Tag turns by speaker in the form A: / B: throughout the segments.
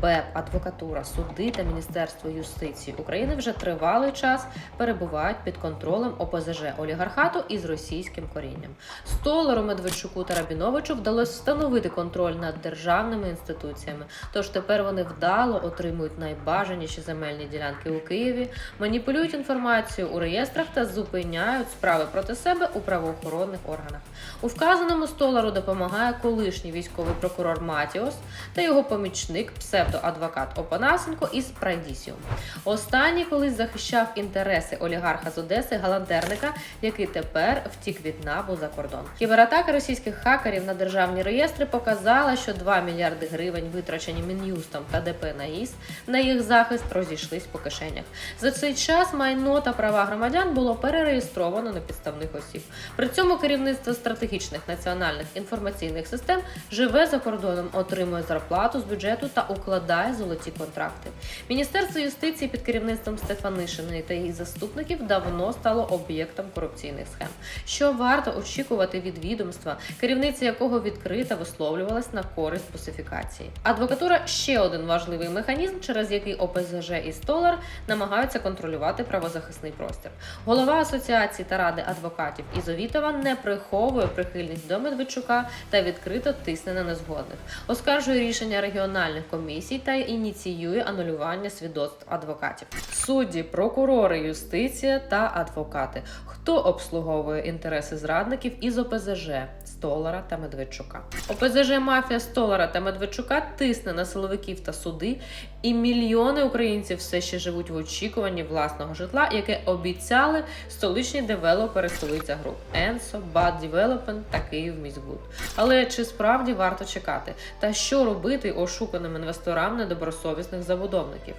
A: БЕП, адвокатура, суди та Міністерство юстиції України вже тривалий час перебувають під контролем ОПЗЖ олігархату із російським корінням. Столару Медведчуку та Рабіновичу вдалося встановити контроль над державними інституціями. Тож тепер вони вдало отримують найбажаніші земельні ділянки у Києві, маніпулюють інформацію у реєстрах та зупиняють справи проти себе у правоохоронних органах. У вказаному столару допомагає колишній військовий прокурор Матіос та його помічник, псевдоадвокат Опанасенко із Прайдісіум. Останній колись захищав інтереси олігарха з Одеси Галантерника, який тепер втік від набу за кордон. Кібератака російських хакерів на державні реєстри показала, що 2 мільярди гривень, витрачені мін'юстом та ДП на ІС, на їх захист розійшлись по кишенях. За цей час майно та права громадян було перереєстровано на підставних осіб. При цьому керівництво стратегічних національних інформаційних систем живе за кордоном, отримує зарплату з бюджету та укладає золоті контракти. Міністерство юстиції під керівництвом Стефанишиної та її заступників давно стало об'єктом корупційних схем. Що варто очікувати від відомства, керівниця якого відкрито висловлювалась на користь босифікації. Адвокатура ще один важливий механізм, через який ОПЗЖ і Столар намагаються контролювати правозахисний простір. Голова асоціації та ради адвокатів Ізовітова не приховує прихильність до Медведчука та відкрито тисне на незгодних, оскаржує рішення регіональних комісій та ініціює анулювання свідоцтв адвокатів. Судді, прокурори, юстиція та адвокати. Хто обслуговує інтереси зрадників із ОПЗЖ Столара та Медведчука? ОПЗЖ мафія Столара та Медведчука тисне на силовиків та суди, і мільйони українців все ще живуть в очікуванні власного житла, яке обіцяли столичні девелопери столиця груп Енсо, Бад Development та Київ Міськбуд. Але чи справді варто чекати? Та що робити ошуканим інвесторам недобросовісних забудовників?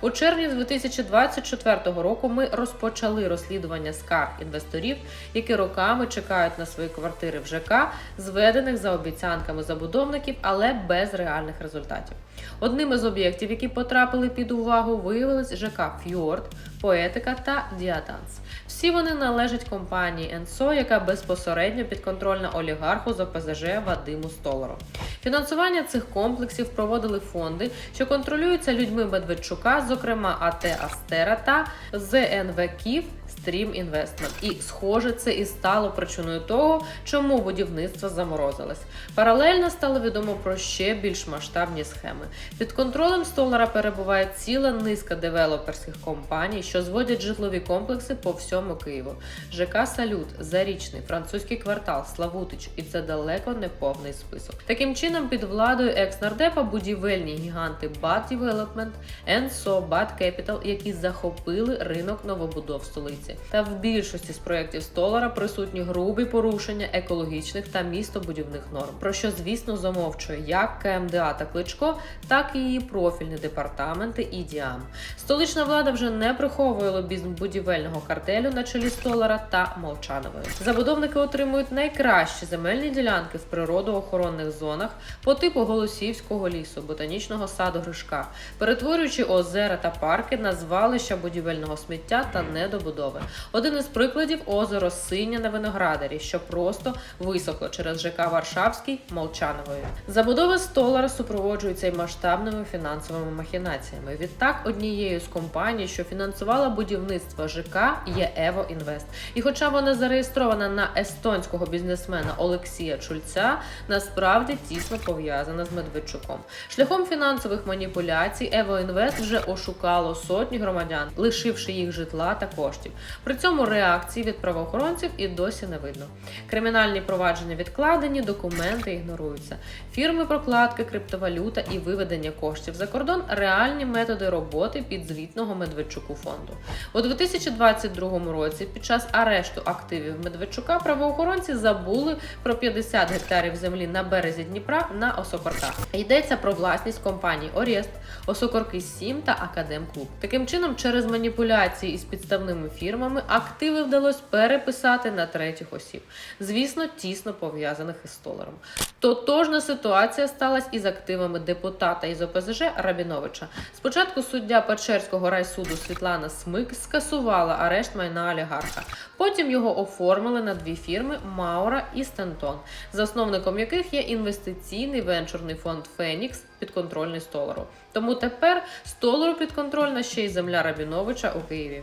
A: У червні 2024 року ми розпочали розслідування скарг інвесторів, які роками чекають на свої квартири в ЖК, зведених за обіцянками забудовників, але без реальних результатів. Одним із об'єктів, які потрапили під увагу, виявились ЖК Фьорд, Поетика та Діаданс. Всі вони належать компанії Енсо, яка безпосередньо підконтрольна олігарху з ОПЗЖ Вадиму Столару. Фінансування цих комплексів проводили фонди, що контролюються людьми Медведчука, зокрема АТ Астера та ЗНВ Київ Стрім Інвестмент. І, схоже, це і стало причиною того, чому будівництво заморозилось. Паралельно стало відомо про ще більш масштабні схеми. Під контролем Столара перебуває ціла низка девелоперських компаній, що зводять житлові комплекси по всьому Києву. ЖК Салют, Зарічний, французький квартал, Славутич, і це далеко не повний список. Таким чином, під владою екс-нардепа будівельні гіганти Bad Development, Енсо, Bad Capital, які захопили ринок новобудов столиці. Та в більшості з проєктів Столара присутні грубі порушення екологічних та містобудівних норм, про що, звісно, замовчує як КМДА та Кличко, так і її профільні департаменти і ДІАМ. Столична влада вже не приховує лобізм будівельного картелю на чолі Столара та Молчанової. Забудовники отримують найкращі земельні ділянки в природоохоронних зонах по типу Голосівського лісу, ботанічного саду Гришка, перетворюючи озера та парки на звалища будівельного сміття та недобудови. Один із прикладів озеро Синя на Виноградарі, що просто висохло через ЖК Варшавський Молчановою. Забудова Столара супроводжується й масштабними фінансовими махінаціями. Відтак, однією з компаній, що фінансувала будівництво ЖК, є Ево Інвест. І хоча вона зареєстрована на естонського бізнесмена Олексія Чульця, насправді тісно пов'язана з Медведчуком. Шляхом фінансових маніпуляцій Ево Інвест вже ошукало сотні громадян, лишивши їх житла та коштів. При цьому реакції від правоохоронців і досі не видно. Кримінальні провадження відкладені, документи ігноруються. Фірми прокладки, криптовалюта і виведення коштів за кордон реальні методи роботи підзвітного Медведчуку фонду. У 2022 році, під час арешту активів Медведчука, правоохоронці забули про 50 гектарів землі на березі Дніпра на Осокорках. Йдеться про власність компаній Орєст, Осокорки 7 та Академ Клуб. Таким чином, через маніпуляції із підставними фірмами активи вдалося переписати на третіх осіб, звісно, тісно пов'язаних із столаром. Тотожна ситуація сталася із активами депутата із ОПЗЖ Рабіновича. Спочатку суддя Печерського райсуду Світлана Смик скасувала арешт майна олігарха. Потім його оформили на дві фірми Маура і Стентон, засновником яких є інвестиційний венчурний фонд Фенікс підконтрольний столару. Тому тепер столару підконтрольна ще й земля Рабіновича у Києві.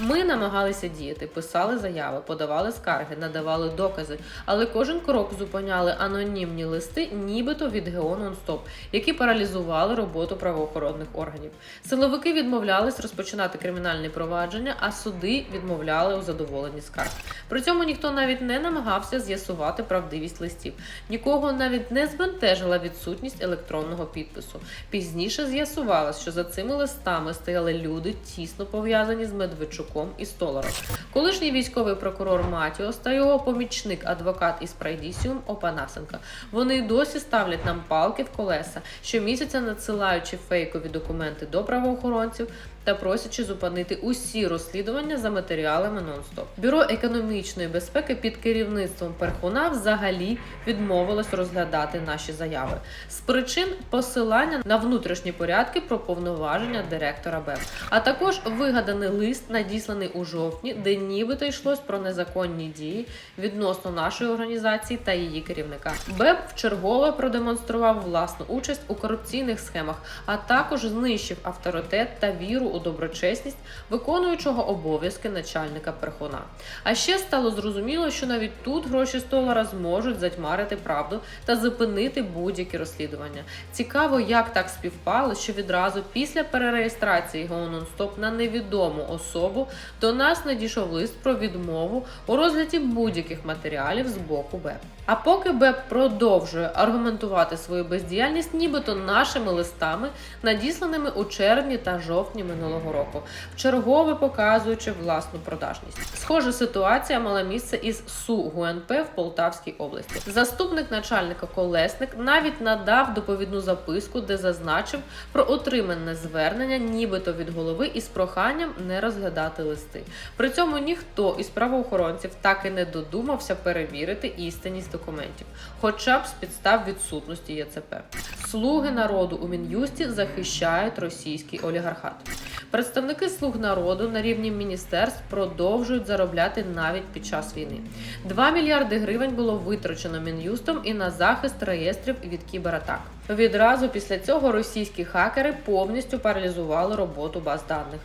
A: Ми намагалися діяти, писали заяви, подавали скарги, надавали докази, але кожен крок зупиняли анонімні листи, нібито від ГО «Нон-Стоп», які паралізували роботу правоохоронних органів. Силовики відмовлялись розпочинати кримінальні провадження, а суди відмовляли у задоволенні скарг. При цьому ніхто навіть не намагався з'ясувати правдивість листів. Нікого навіть не збентежила відсутність електронного підпису. Пізніше з'ясувалось, що за цими листами стояли люди, тісно пов'язані з Медведчуком і Столаром. Колишній військовий прокурор Матіос та його помічник, адвокат із Прайдісіум Опанасенка. Вони досі ставлять нам палки в колеса, щомісяця надсилаючи фейкові документи до правоохоронців та просячи зупинити усі розслідування за матеріалами нон-стоп. Бюро економічної безпеки під керівництвом Перхуна взагалі відмовилось розглядати наші заяви з причин посилання на внутрішні порядки про повноваження директора БЕП, а також вигаданий лист, надісланий у жовтні, де нібито йшлось про незаконні дії відносно нашої організації та її керівника. БЕП вчергове продемонстрував власну участь у корупційних схемах, а також знищив авторитет та віру у доброчесність виконуючого обов'язки начальника Перхуна. А ще стало зрозуміло, що навіть тут гроші столара зможуть затьмарити правду та зупинити будь-які розслідування. Цікаво, як так співпало, що відразу після перереєстрації ГО «Нон-Стоп» на невідому особу до нас надійшов лист про відмову у розгляді будь-яких матеріалів з боку БЕП. А поки БЕП продовжує аргументувати свою бездіяльність, нібито нашими листами, надісланими у червні та жовтні минулого року, вчергове показуючи власну продажність. Схожа ситуація мала місце із СУ ГУНП в Полтавській області. Заступник начальника Колесник навіть надав доповідну записку, де зазначив про отримане звернення, нібито від голови, із проханням не розглядати листи. При цьому ніхто із правоохоронців так і не додумався перевірити істинність документів, хоча б з підстав відсутності ЄЦП. Слуги народу у мін'юсті захищають російський олігархат. Представники слуг народу на рівні міністерств продовжують заробляти навіть під час війни. 2 мільярди гривень було витрачено мін'юстом і на захист реєстрів від кібератак. Відразу після цього російські хакери повністю паралізували роботу баз даних.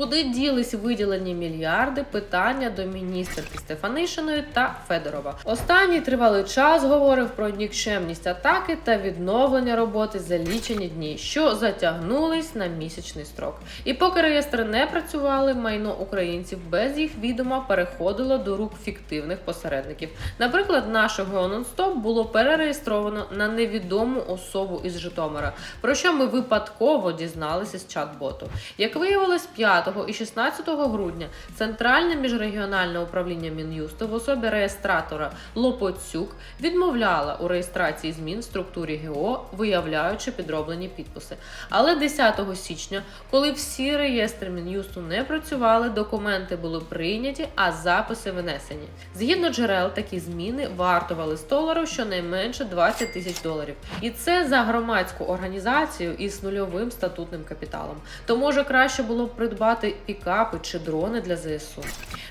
A: Куди ділись виділені мільярди? Питання до міністерки Стефанишиної та Федорова. Останній тривалий час говорив про нікчемність атаки та відновлення роботи за лічені дні, що затягнулись на місячний строк. І поки реєстри не працювали, майно українців без їх відома переходило до рук фіктивних посередників. Наприклад, наше «Геононстоп» було перереєстровано на невідому особу із Житомира, про що ми випадково дізналися з чат-боту. Як виявилось, 5 і 16 грудня Центральне міжрегіональне управління Мін'юсту в особі реєстратора Лопоцюк відмовляла у реєстрації змін в структурі ГО, виявляючи підроблені підписи. Але 10 січня, коли всі реєстри Мін'юсту не працювали, документи були прийняті, а записи винесені. Згідно джерел, такі зміни вартували столару щонайменше 20 тисяч доларів. І це за громадську організацію із нульовим статутним капіталом. То може краще було б придбати пікапи чи дрони для ЗСУ.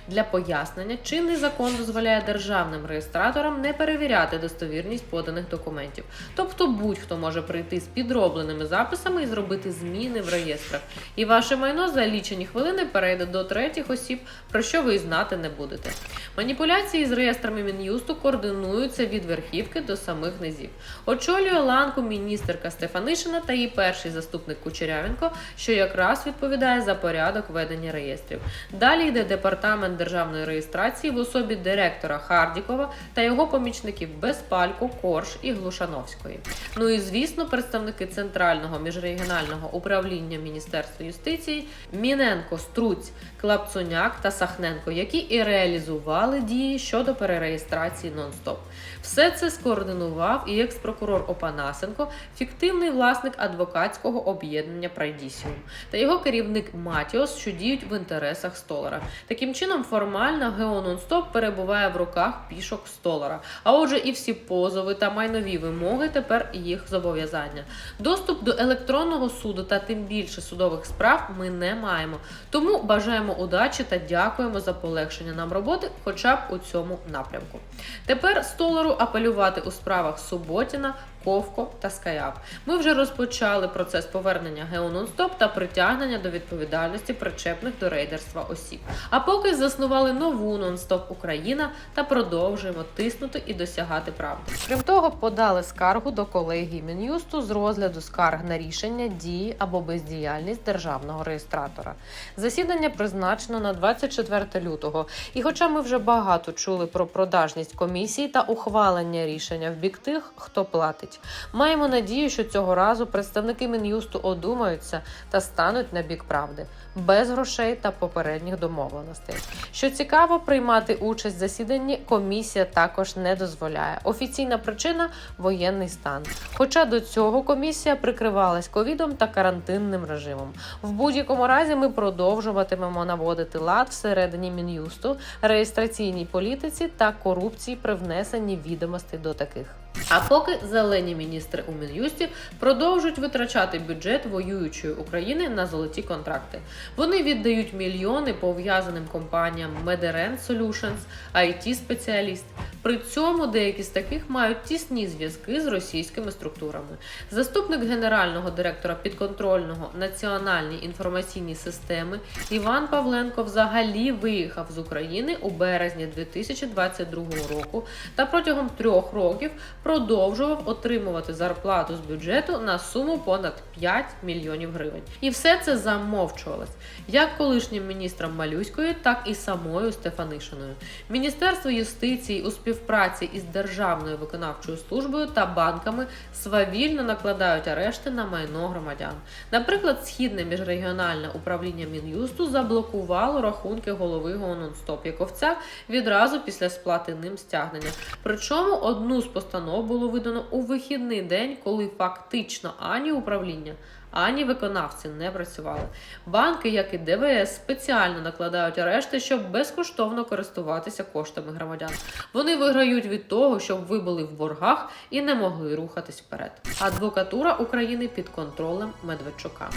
A: Для пояснення, чинний закон дозволяє державним реєстраторам не перевіряти достовірність поданих документів. Тобто будь-хто може прийти з підробленими записами і зробити зміни в реєстрах. І ваше майно за лічені хвилини перейде до третіх осіб, про що ви знати не будете. Маніпуляції з реєстрами Мін'юсту координуються від верхівки до самих низів. Очолює ланку міністерка Стефанишина та її перший заступник Кучерявенко, що якраз відповідає за порядок ведення реєстрів. Далі йде департамент державної реєстрації в особі директора Хардікова та його помічників Безпалько, Корж і Глушановської. Ну і звісно, представники центрального міжрегіонального управління Міністерства юстиції Міненко, Струць, Клапцуняк та Сахненко, які і реалізували дії щодо перереєстрації нон-стоп. Все це скоординував і екс-прокурор Опанасенко, фіктивний власник адвокатського об'єднання Прайдісіум та його керівник Матіос, що діють в інтересах столара. Таким чином, формально ГЕО «Нонстоп» перебуває в руках пішок столара. А отже, і всі позови та майнові вимоги тепер їх зобов'язання. Доступ до електронного суду та тим більше судових справ ми не маємо. Тому бажаємо удачі та дякуємо за полегшення нам роботи, хоча б у цьому напрямку. Тепер столару апелювати у справах Суботіна, Ковко та Скаяп. Ми вже розпочали процес повернення ГЕО «Нонстоп» та притягнення до відповідальності причепних до рейдерства осіб. А поки заснували нову «Нонстоп Україна та продовжуємо тиснути і досягати правди. Крім того, подали скаргу до колегії Мін'юсту з розгляду скарг на рішення дії або бездіяльність державного реєстратора. Засідання призначено на 24 лютого. І хоча ми вже багато чули про продажність комісії та ухвалення рішення в бік тих, хто платить, маємо надію, що цього разу представники Мін'юсту одумаються та стануть на бік правди без грошей та попередніх домовленостей. Що цікаво, приймати участь в засіданні комісія також не дозволяє. Офіційна причина воєнний стан. Хоча до цього комісія прикривалась ковідом та карантинним режимом. В будь-якому разі ми продовжуватимемо наводити лад всередині мін'юсту, реєстраційній політиці та корупції при внесенні відомостей до таких. А поки зелені міністри у мін'юсті продовжують витрачати бюджет воюючої України на золоті контракти. Вони віддають мільйони пов'язаним компаніям Mederen Solutions, it спеціаліст. При цьому деякі з таких мають тісні зв'язки з російськими структурами. Заступник генерального директора підконтрольного національні інформаційні системи Іван Павленко взагалі виїхав з України у березні 2022 року та протягом трьох років продовжував отримувати зарплату з бюджету на суму понад 5 мільйонів гривень. І все це замовчувалось як колишнім міністром Малюською, так і самою Стефанишиною. Міністерство юстиції у співпраці із Державною виконавчою службою та банками свавільно накладають арешти на майно громадян. Наприклад, східне міжрегіональне управління Мін'юсту заблокувало рахунки голови ГОНОНСТОП Яковця відразу після сплати ним стягнення. Причому одну з постанов було видано у вихідний день, коли фактично ані управління. Ані виконавці не працювали. Банки, як і ДВС, спеціально накладають арешти, щоб безкоштовно користуватися коштами громадян. Вони виграють від того, щоб ви були в боргах і не могли рухатись вперед. Адвокатура України під контролем Медведчука.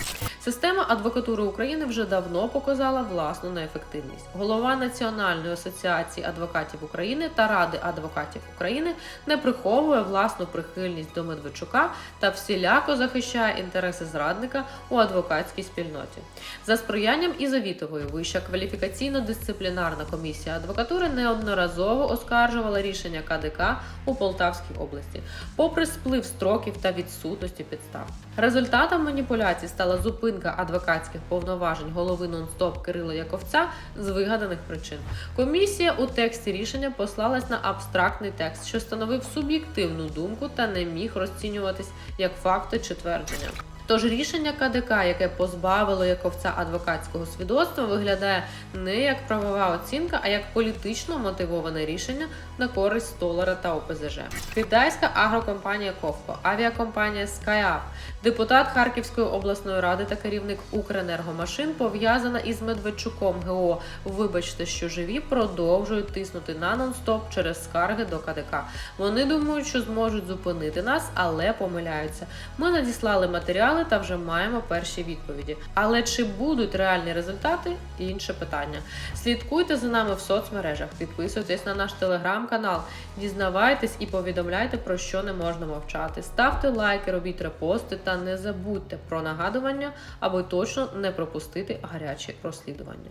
A: Система адвокатури України вже давно показала власну неефективність. Голова Національної асоціації адвокатів України та Ради адвокатів України не приховує власну прихильність до Медведчука та всіляко захищає інтереси зрадника у адвокатській спільноті. За сприянням Ізавітової Вища кваліфікаційно-дисциплінарна комісія адвокатури неодноразово оскаржувала рішення КДК у Полтавській області, попри сплив строків та відсутності підстав. Результатом маніпуляцій стала зупинка адвокатських повноважень голови нон-стоп Кирила Яковця з вигаданих причин. Комісія у тексті рішення послалась на абстрактний текст, що становив суб'єктивну думку та не міг розцінюватись як факти чи твердження. Тож рішення КДК, яке позбавило Яковця адвокатського свідоцтва, виглядає не як правова оцінка, а як політично мотивоване рішення на користь Столара та ОПЗЖ. Китайська агрокомпанія Ковко, авіакомпанія SkyUp, депутат Харківської обласної ради та керівник Укренергомашин пов'язана із Медведчуком ГО. Вибачте, що живі продовжують тиснути на нон-стоп через скарги до КДК. Вони думають, що зможуть зупинити нас, але помиляються. Ми надіслали матеріали та вже маємо перші відповіді. Але чи будуть реальні результати інше питання. Слідкуйте за нами в соцмережах, підписуйтесь на наш телеграм-канал, дізнавайтесь і повідомляйте про що не можна мовчати. Ставте лайки, робіть репости та не забудьте про нагадування, аби точно не пропустити гарячі розслідування.